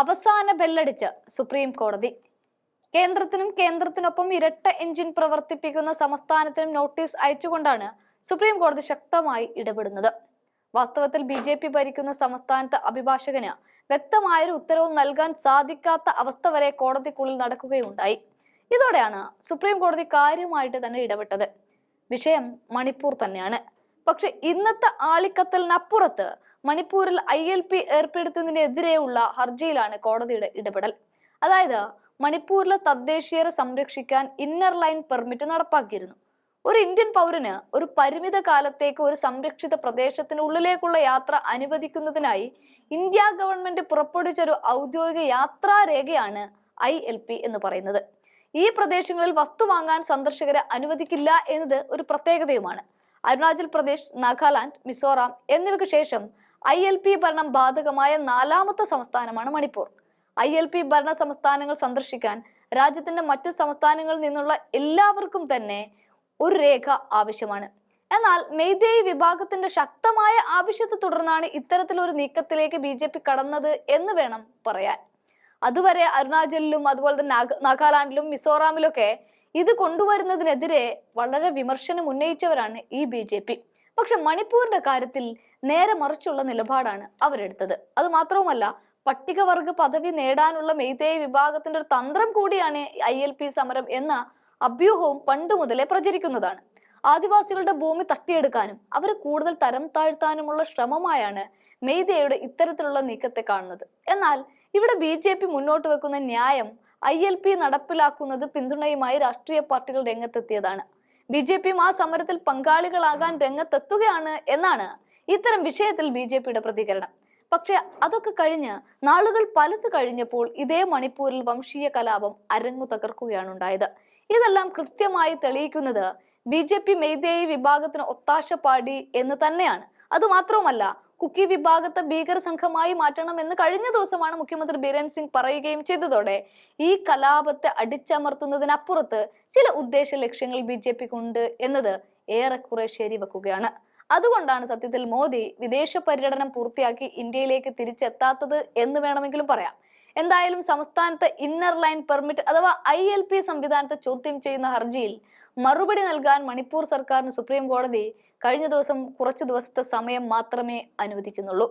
അവസാന ബെല്ലടിച്ച് സുപ്രീം കോടതി. കേന്ദ്രത്തിനും കേന്ദ്രത്തിനൊപ്പം ഇരട്ട എഞ്ചിൻ പ്രവർത്തിപ്പിക്കുന്ന സംസ്ഥാനത്തിനും നോട്ടീസ് അയച്ചുകൊണ്ടാണ് സുപ്രീം കോടതി ശക്തമായി ഇടപെടുന്നത്. വാസ്തവത്തിൽ ബി ജെ പി ഭരിക്കുന്ന സംസ്ഥാനത്ത് അഭിഭാഷകന് വ്യക്തമായൊരു ഉത്തരവ് നൽകാൻ സാധിക്കാത്ത അവസ്ഥ വരെ കോടതിക്കുള്ളിൽ നടക്കുകയുണ്ടായി. ഇതോടെയാണ് സുപ്രീം കോടതി കാര്യമായിട്ട് തന്നെ ഇടപെട്ടത്. വിഷയം മണിപ്പൂർ തന്നെയാണ്. പക്ഷെ ഇന്നത്തെ ആളിക്കത്തലിനപ്പുറത്ത് മണിപ്പൂരിൽ ഐ എൽ പി ഏർപ്പെടുത്തുന്നതിനെതിരെയുള്ള ഹർജിയിലാണ് കോടതിയുടെ ഇടപെടൽ. അതായത് മണിപ്പൂരിലെ തദ്ദേശീയരെ സംരക്ഷിക്കാൻ ഇന്നർ ലൈൻ പെർമിറ്റ് നടപ്പാക്കിയിരുന്നു. ഒരു ഇന്ത്യൻ പൗരന് ഒരു പരിമിത കാലത്തേക്ക് ഒരു സംരക്ഷിത പ്രദേശത്തിനുള്ളിലേക്കുള്ള യാത്ര അനുവദിക്കുന്നതിനായി ഇന്ത്യ ഗവൺമെന്റ് പുറപ്പെടുവിച്ച ഒരു ഔദ്യോഗിക യാത്രാരേഖയാണ് ഐ എൽ പി എന്ന് പറയുന്നത്. ഈ പ്രദേശങ്ങളിൽ വസ്തു വാങ്ങാൻ സന്ദർശകരെ അനുവദിക്കില്ല എന്നത് ഒരു പ്രത്യേകതയുമാണ്. അരുണാചൽ പ്രദേശ് നാഗാലാൻഡ് മിസോറാം എന്നിവയ്ക്ക് ശേഷം ഐ എൽ പി ഭരണം ബാധകമായ നാലാമത്തെ സംസ്ഥാനമാണ് മണിപ്പൂർ. ഐ എൽ പി ഭരണ സംസ്ഥാനങ്ങൾ സന്ദർശിക്കാൻ രാജ്യത്തിന്റെ മറ്റ് സംസ്ഥാനങ്ങളിൽ നിന്നുള്ള എല്ലാവർക്കും തന്നെ ഒരു രേഖ ആവശ്യമാണ്. എന്നാൽ മെയ്തേയി വിഭാഗത്തിന്റെ ശക്തമായ ആവശ്യത്തെ തുടർന്നാണ് ഇത്തരത്തിലൊരു നീക്കത്തിലേക്ക് ബി ജെ പി കടന്നത് എന്ന് വേണം പറയാൻ. അതുവരെ അരുണാചലിലും അതുപോലെ തന്നെ നാഗ- നാഗാലാൻഡിലും മിസോറാമിലൊക്കെ ഇത് കൊണ്ടുവരുന്നതിനെതിരെ വളരെ വിമർശനം ഉന്നയിച്ചവരാണ് ഈ ബി ജെ പി. പക്ഷെ മണിപ്പൂരിന്റെ കാര്യത്തിൽ നേരെ മറിച്ചുള്ള നിലപാടാണ് അവരെടുത്തത്. അത് മാത്രവുമല്ല പട്ടികവർഗ പദവി നേടാനുള്ള മെയ്തേയ വിഭാഗത്തിന്റെ ഒരു തന്ത്രം കൂടിയാണ് ഐ എൽ പി സമരം എന്ന അഭ്യൂഹവും പണ്ട് മുതലേ പ്രചരിക്കുന്നതാണ്. ആദിവാസികളുടെ ഭൂമി തട്ടിയെടുക്കാനും അവരെ കൂടുതൽ തരം താഴ്ത്താനുമുള്ള ശ്രമമായാണ് മെയ്തയുടെ ഇത്തരത്തിലുള്ള നീക്കത്തെ കാണുന്നത്. എന്നാൽ ഇവിടെ ബി ജെ പി മുന്നോട്ട് വെക്കുന്ന ന്യായം ഐ എൽ പി നടപ്പിലാക്കുന്നത് പിന്തുണയുമായി രാഷ്ട്രീയ പാർട്ടികൾ രംഗത്തെത്തിയതാണ്. ബി ജെ പിയും ആ സമരത്തിൽ പങ്കാളികളാകാൻ രംഗത്തെത്തുകയാണ് എന്നാണ് ഇത്തരം വിഷയത്തിൽ ബി ജെ പിയുടെ പ്രതികരണം. പക്ഷെ അതൊക്കെ കഴിഞ്ഞ് നാളുകൾ പലത് കഴിഞ്ഞപ്പോൾ ഇതേ മണിപ്പൂരിൽ വംശീയ കലാപം അരങ്ങു തകർക്കുകയാണ് ഉണ്ടായത്. ഇതെല്ലാം കൃത്യമായി തെളിയിക്കുന്നത് ബി ജെ പി മെയ്തേയി വിഭാഗത്തിന് ഒത്താശ പാടി എന്ന് തന്നെയാണ്. അതുമാത്രവുമല്ല കുക്കി വിഭാഗത്തെ ഭീകര സംഘമായി മാറ്റണമെന്ന് കഴിഞ്ഞ ദിവസമാണ് മുഖ്യമന്ത്രി ബീരൻ സിംഗ് പറയുകയും ചെയ്തതോടെ ഈ കലാപത്തെ അടിച്ചമർത്തുന്നതിനപ്പുറത്ത് ചില ഉദ്ദേശ ലക്ഷ്യങ്ങൾ ബി ജെ പിക്കുണ്ട് എന്നത് ഏറെക്കുറെ ശരിവെക്കുകയാണ്. അതുകൊണ്ടാണ് സത്യത്തിൽ മോദി വിദേശ പര്യടനം പൂർത്തിയാക്കി ഇന്ത്യയിലേക്ക് തിരിച്ചെത്താത്തത് എന്ന് വേണമെങ്കിലും പറയാം. എന്തായാലും സംസ്ഥാനത്ത് ഇന്നർ ലൈൻ പെർമിറ്റ് അഥവാ ഐ എൽ പി സംവിധാനത്തെ ചോദ്യം ചെയ്യുന്ന ഹർജിയിൽ മറുപടി നൽകാൻ മണിപ്പൂർ സർക്കാരിന് സുപ്രീം കോടതി കഴിഞ്ഞ ദിവസം കുറച്ചു ദിവസത്തെ സമയം മാത്രമേ അനുവദിക്കുന്നുള്ളൂ.